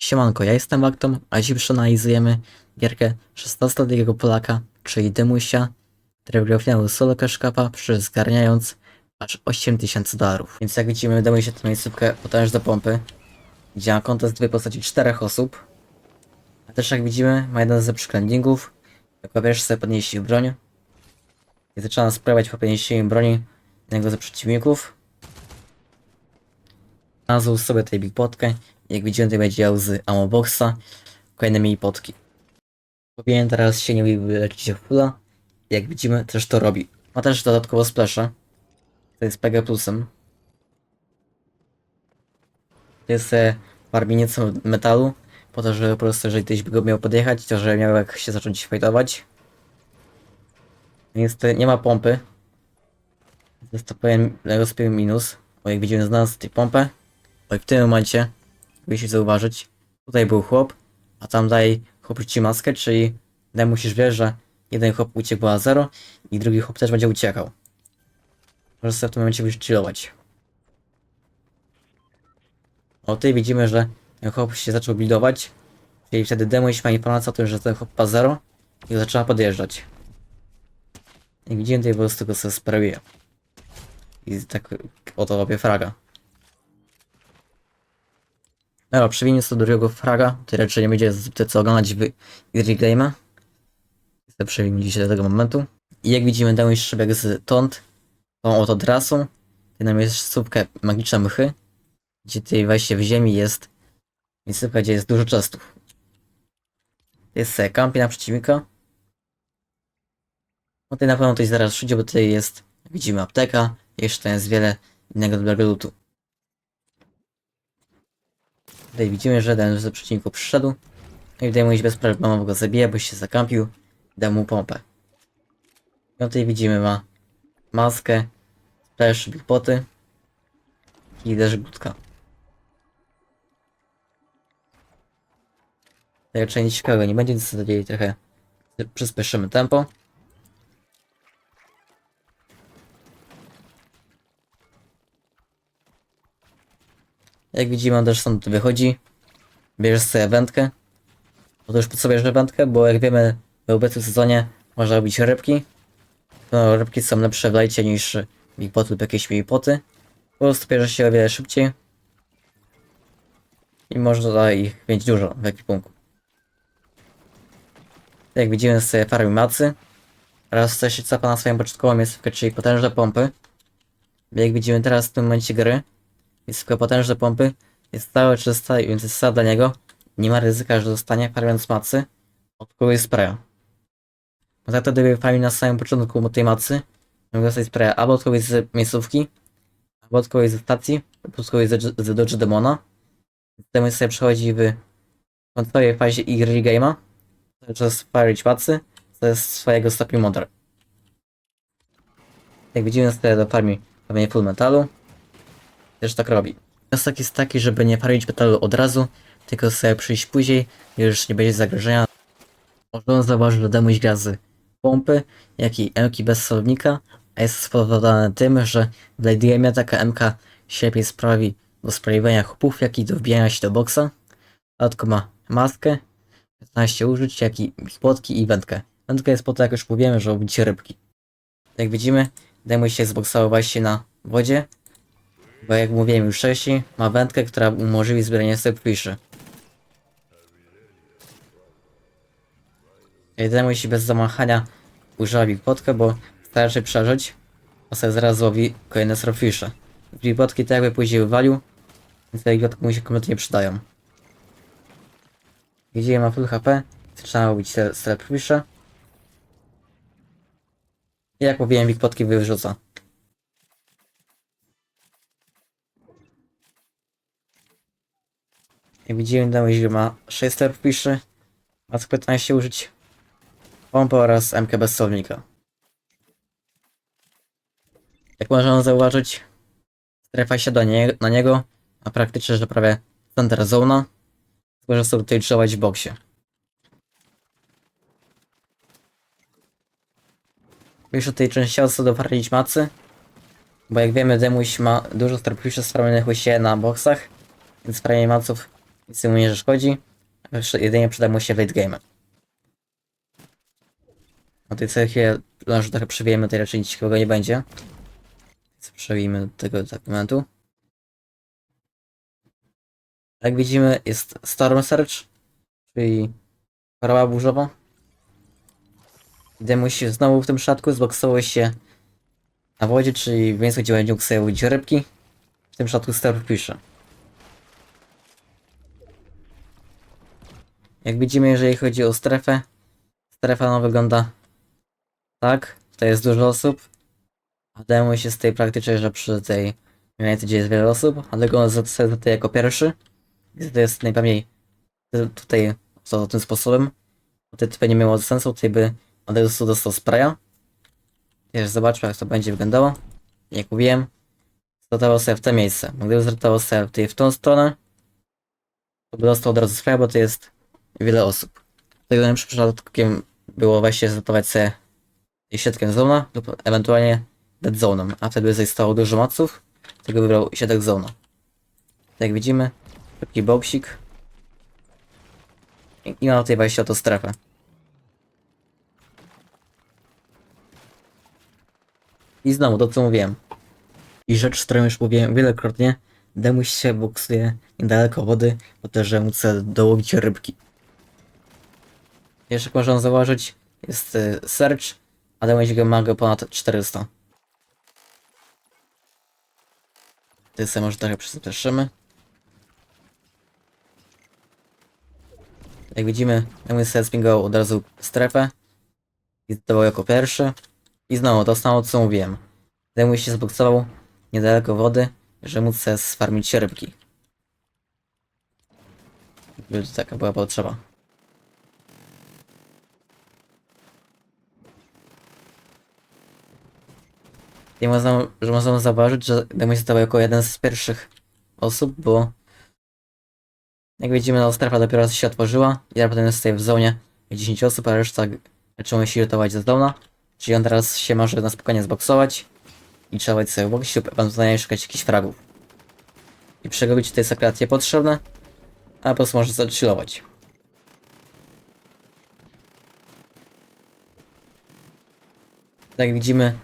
Siemanko, ja jestem Waktom, a dziś przeanalizujemy gierkę 16-letniego Polaka, czyli Dymusia, który wygrał finał solo cash cupa, przy zgarniając aż 8000 dolarów. Więc jak widzimy, Dymuś się tę miejscówkę potężne pompy, gdzie ma kontest dwie postaci czterech osób. A też jak widzimy, ma jeden ze przyklędingów, jako pierwszy sobie podnieśli broń i zaczyna sprawiać po podniesieniu broni jednego ze przeciwników. Znalazł sobie tej big potkę. Jak widzimy, tutaj będzie działał z ammo boxa, kolejne mini potki. Powinien teraz się nie wyleczyć fula. Jak widzimy, też to robi. Ma też dodatkowo splasha. To jest PG plusem. To jest e, metalu. Po to, że po prostu jeżeli ktoś by go miał podjechać, to że miał jak się zacząć fightować. Niestety nie ma pompy. Jest to pewien minus. Bo jak widzimy znalazł tutaj pompę. Bo w tym momencie, jeśli zauważyć, tutaj był chłop, a tam dalej chłop ci maskę, czyli dalej musisz wiedzieć, że jeden chłop uciekł a 0 i drugi chłop też będzie uciekał. Możesz sobie w tym momencie chillować. O tutaj widzimy, że ten chłop się zaczął buildować, czyli wtedy demo ma informację o tym, że ten chłop ma 0 i zaczyna podjeżdżać. I widzimy tutaj po prostu go sobie sprawuje. I tak oto łapie fraga. Dobra, przewinię sobie do drugiego fraga, który raczej nie będzie zbyt co oglądać w Early Game'a. Chcę przewinić się do tego momentu. I jak widzimy, dał już przebieg z Tont, tą oto drasą. Tutaj nam jest słupkę magiczne mchy, gdzie tutaj wejście w ziemi jest miejscówka, gdzie jest dużo chestów. Jest sobie kampi na przeciwnika. No tutaj na pewno ktoś zaraz przyjdzie, bo tutaj jest, widzimy, apteka. Jeszcze jest wiele innego dobrego lootu. Tutaj widzimy, że jeden z przeciwników przyszedł. No i tutaj mówić bez problemu go zabija, bo się zakampił. Da mu pompę. I tutaj widzimy ma maskę, splash, big poty i też. Tutaj raczej nic ciekawego nie będzie, więc trochę przyspieszymy tempo. Jak widzimy, on też stąd wychodzi. Bierzesz sobie wędkę. Bo to już pod sobie bierze wędkę, bo jak wiemy, w obecnym sezonie można robić rybki. No, rybki są lepsze w lajcie niż big lub jakieś mini. Po prostu bierze się o wiele szybciej. I można ich mieć dużo w ekwipunku. Jak widzimy sobie farmi macy. Teraz chce się capa na swoją początkową miejscówkę, czyli potężne pompy. Jak widzimy teraz w tym momencie gry, jest tylko potężne pompy, jest całe czyste, więc jest sad dla niego. Nie ma ryzyka, że dostanie farmiąc macy od kogoś spraya. Bo tak to gdyby farmi na samym początku tej macy, mógł dostać spraya albo od kogoś z miejscówki, albo od kogoś ze stacji, albo od kogoś z, z Dodge Demona. Potem sobie przechodzi w końcowej fazie Early Game'a, czas farić macy, jest swojego stopień motor. Jak widzimy sobie do farmi pewnie full metalu, też tak robi. Wniosek jest taki, żeby nie palić metalu od razu, tylko sobie przyjść później, już nie będzie zagrożenia. Można zauważyć, że Demuś gra z pompy, jak i MK bez solownika, a jest spowodowane tym, że w Game taka MK się lepiej sprawi do sprawiania chłopów, jak i do wbijania się do boksa. Dodatkowo ma maskę, 15 użyć, jak i spłotki i wędkę. Wędka jest po to, jak już mówiłem, że ubić rybki. Jak widzimy, Demuś się zboksował właśnie na wodzie, bo jak mówiłem już wcześniej, ma wędkę, która umożliwi zbieranie stepfiszy. Jedyne musi bez zamachania używa Big Potkę, bo starczy przeżyć, a sobie zaraz złowi kolejne surfisze. Big Potki tak jakby później wywalił, więc te Big Potki mu się kompletnie nie przydają. Gdzie ma full HP, zaczyna robić te surfisze. I jak mówiłem, Big Potki wyrzuca. Jak widzimy, że ma 6 pisze, ma tylko 15 użyć pompy oraz MK bez solnika. Jak możemy zauważyć, strefa się do nie na niego, a praktycznie, że prawie center zona, tylko że sobie tutaj trzymać w boksie. Już tutaj częściowo sobie dofarmić macy, bo jak wiemy, Demuś ma dużo starpiszy sprawionych u siebie na boksach, więc sprawienie maców Nic mu nie szkodzi. Jedynie przyda mu się late game. O tej chwilę planżu trochę przewijemy, tutaj raczej nic nie będzie. Przewijmy do tego tak momentu. Jak widzimy jest Storm Surge, czyli choroba burzowa. Gdy musi znowu w tym przypadku zboksował się na wodzie, czyli w miejscu, gdzie sobie łowić rybki. W tym przypadku Starfish. Jak widzimy, jeżeli chodzi o strefę, strefa no wygląda tak. To jest dużo osób. A demo się z tej praktycznie, że przy tej granicy, gdzie jest wiele osób, ale go zostaje tutaj jako pierwszy. I to jest najpewniej tutaj to tym sposobem. Tutaj, tutaj nie miało sensu, tutaj by razu dostał spraya. Jeszcze zobaczmy jak to będzie wyglądało. Jak mówiłem, zrotował sobie w to miejsce. Gdyby zrotował sobie tutaj w tą stronę, to by dostał od razu spraya, bo to jest wiele osób. Tego najlepszym przypadkiem było właśnie zrotować sobie siatkę zona lub ewentualnie dead zone'em, a wtedy zostało dużo moców, tego wybrał siatek zona. Tak jak widzimy, szybki boksik i, i ma tutaj wejście o tą strefę. I znowu to co mówiłem. I rzecz, którą już mówiłem wielokrotnie, Demuś się boksuje niedaleko wody, po to, że móc dołowić rybki. Jeszcze jak można zauważyć, jest y, search, a Demuś go ma go ponad 400. Ty sobie może trochę przyspieszymy. Jak widzimy, Demuś sobie spingował od razu strefę i zdawał jako pierwszy. I znowu samo co mówiłem. Demuś się zboksował niedaleko wody, że móc sobie sfarmić rybki. Taka była potrzeba. I można, że można zauważyć, że Demuś jako jeden z pierwszych osób, bo jak widzimy, no, strefa dopiero się otworzyła i potem jest tutaj w zonie 10 osób, a reszta zaczęło się lutować ze zdolna. Czyli on teraz się może na spokojnie zboksować i trzeba sobie w boksie ewentualnie szukać jakichś fragów. I przerobić te jest akurat niepotrzebne, a po prostu może zachillować. Tak jak widzimy,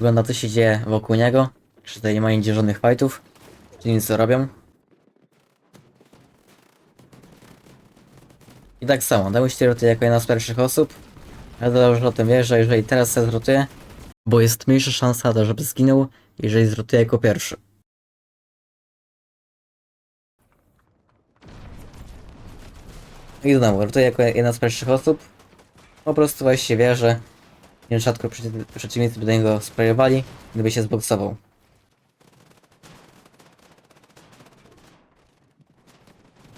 wygląda co się dzieje wokół niego. Czy tutaj nie ma nigdzie żadnych fightów, czy nic co robią. I tak samo, dał się rotuje jako jedna z pierwszych osób. Ja dobrze o tym wiesz, że jeżeli teraz się zrotuje, bo jest mniejsza szansa to, żeby zginął, jeżeli zrotuje jako pierwszy. I znowu, rotuje jako jedna z pierwszych osób. Po prostu właśnie wie, że nie rzadko przeciw- przeciwnicy by do niego sprayowali, gdyby się zboksował.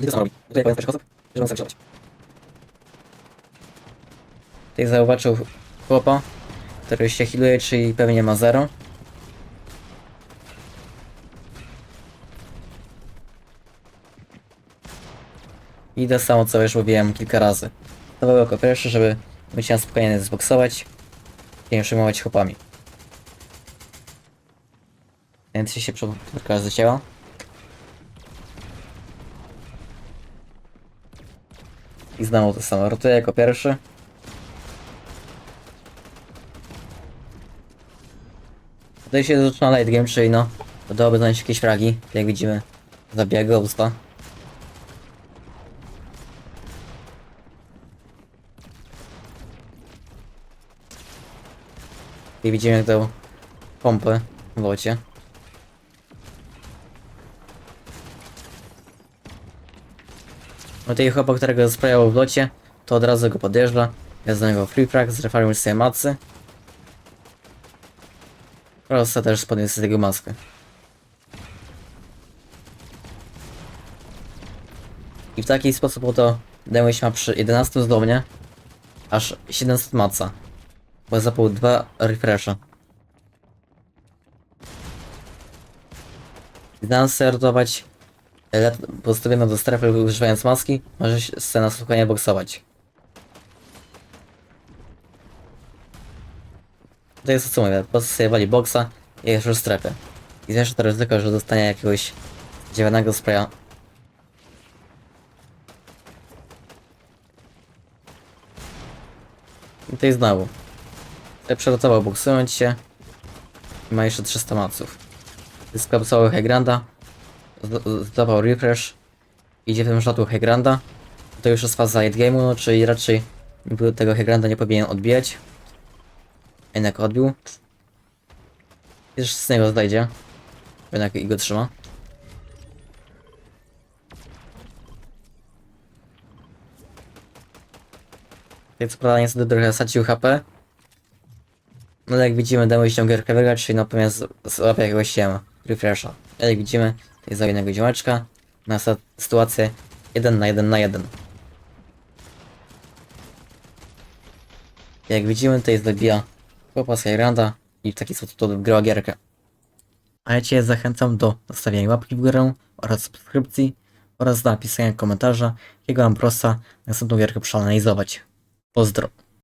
I to z pierwszych osób, żeby on sobie Tutaj zauważył chłopa, który się healuje, czyli pewnie ma zero. I to samo co już mówiłem kilka razy. To było jako pierwsze, żeby być na spokojnie zboksować nie przejmować chłopami. Więc się przewodnika z ciała. I znowu to samo. Rotuje jako pierwszy. Tutaj się zaczyna late game, czyli no, udałoby znaleźć jakieś fragi, jak widzimy, zabija Ghosta. I widzimy dał pompę w locie. No tej chłopak, którego sprayało w locie, to od razu go podjeżdża. Ja z niego free frag, zrefarmił sobie macy. Prosta też spodnie z tego maskę. I w taki sposób oto Demuś ma przy 11 zdobnie aż 700 maca. Bo zapał dwa refresha. Zansertować e, postawiona do strefy używając maski, może scena słuchania boksować. To jest to co mówię, postajewali boksa i jeszcze strefę. I zwiększa to ryzyko, że dostanie jakiegoś dziewanego spraya I tutaj znowu. Tutaj przerotował boksując się. I ma jeszcze 300 maców. Zyskał całego Hegranda. zd- Zdawał refresh. Idzie w tym szatu Hegranda. To już jest faza late game'u, no, czyli raczej tego Hegranda nie powinien odbijać. Jednak odbił. Już z niego zdejdzie. Jednak i go trzyma. Więc prawda niestety trochę stracił HP. No ale jak widzimy, się gierkę wygrać, czyli natomiast złapie jakiegoś się refresha. Jak widzimy, to jest za jednego ziomeczka. Na sytuację 1 na 1 na 1. Jak widzimy, to jest dobija chłopa z i w taki sposób to wygrywa gierkę. A ja Cię zachęcam do zostawienia łapki w górę oraz subskrypcji oraz do napisania komentarza, jakiego Ambrosa następną gierkę przeanalizować. Pozdro.